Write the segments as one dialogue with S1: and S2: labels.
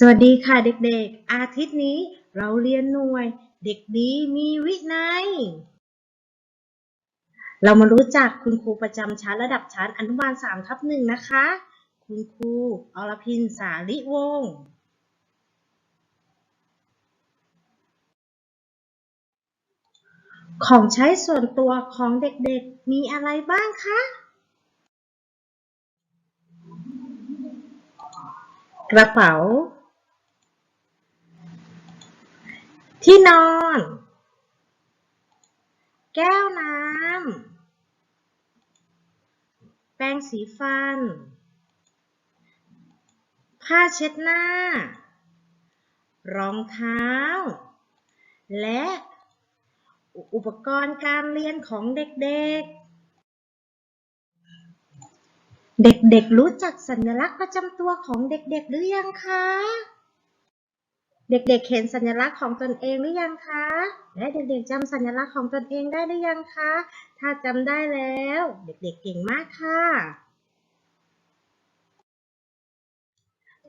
S1: สวัสดีค่ะเด็กๆ อาทิตย์นี้เราเรียนหน่วย เด็กดีมีวินัย เรามารู้จักคุณครูประจำชั้นระดับชั้นอนุบาล3ทับหนึ่งนะคะ คุณครูอรพินสาลิวงศ์ของใช้ส่วนตัวของเด็กๆ มีอะไรบ้างคะกระเป๋า ที่นอน แก้วน้ำ แปรงสีฟัน ผ้าเช็ดหน้า รองเท้า และอุปกรณ์การเรียนของเด็กๆเด็กๆ รู้จักสัญลักษณ์ประจำตัวของเด็กๆ หรือยังคะ เด็กๆ เห็นสัญลักษณ์ของตนเองหรือยังคะ และเด็กๆจำสัญลักษณ์ของตนเองได้หรือยังคะ ถ้าจำได้แล้ว เด็กๆ เก่งมากค่ะ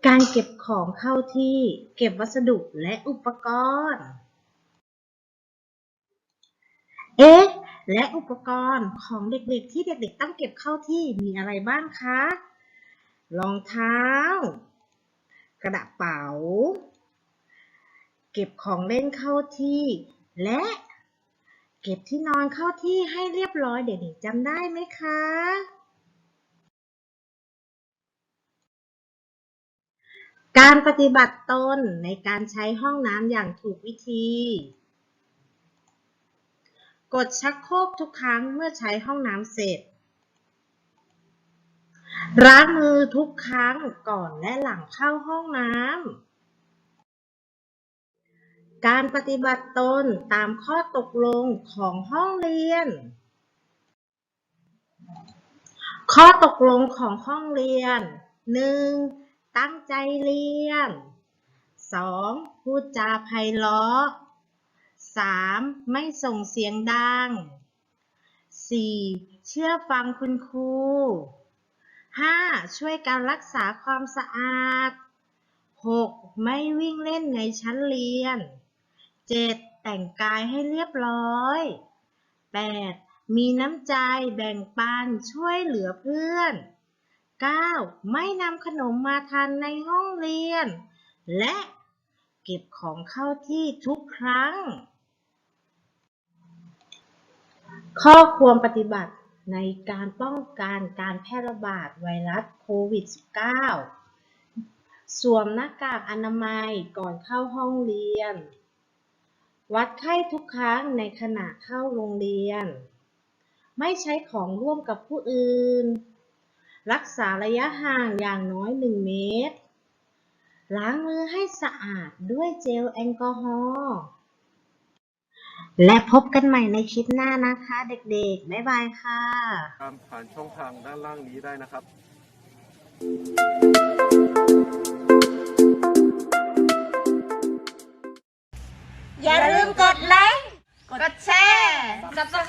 S1: การเก็บของเข้าที่ เก็บวัสดุและอุปกรณ์ เอ๊ะ และอุปกรณ์ของเด็กๆ ที่เด็กๆ ต้องเก็บเข้าที่มีอะไรบ้างคะ รองเท้า กระเป๋า ก็บของเล่นเข้าที่ และ เก็บที่นอนเข้าที่ให้เรียบร้อยเด็กๆจำได้ไหมคะ การปฏิบัติตนในการใช้ห้องน้ำอย่างถูกวิธี กดชักโครกทุกครั้งเมื่อใช้ห้องน้ำเสร็จล้างมือทุกครั้งก่อนและหลังเข้าห้องน้ำ การปฏิบัติตนตามข้อตกลงของห้องเรียน ข้อตกลงของห้องเรียน 1. ตั้งใจเรียน 2. พูดจาไพเราะ 3. ไม่ส่งเสียงดัง 4. เชื่อฟังคุณครู 5. ช่วยการรักษาความสะอาด 6. ไม่วิ่งเล่นในชั้นเรียน 7. แต่งกายให้เรียบร้อย 8. มีน้ำใจแบ่งปันช่วยเหลือเพื่อน 9. ไม่นำขนมมาทานในห้องเรียน และเก็บของเข้าที่ทุกครั้ง ข้อควรปฏิบัติในการป้องกันการแพร่ระบาดไวรัสโควิด -19 สวมหน้ากากอนามัยก่อนเข้าห้องเรียน วัดไข้ทุกครั้งในขณะเข้าโรงเรียน ไม่ใช้ของร่วมกับผู้อื่น รักษาระยะห่างอย่างน้อย 1 เมตร ล้างมือให้สะอาดด้วยเจลแอลกอฮอล์ และพบกันใหม่ในคลิปหน้านะคะ เด็กๆ บ๊ายบายค่ะ
S2: ตามผ่านช่องทางด้านล่างนี้ได้นะครับ
S3: กดก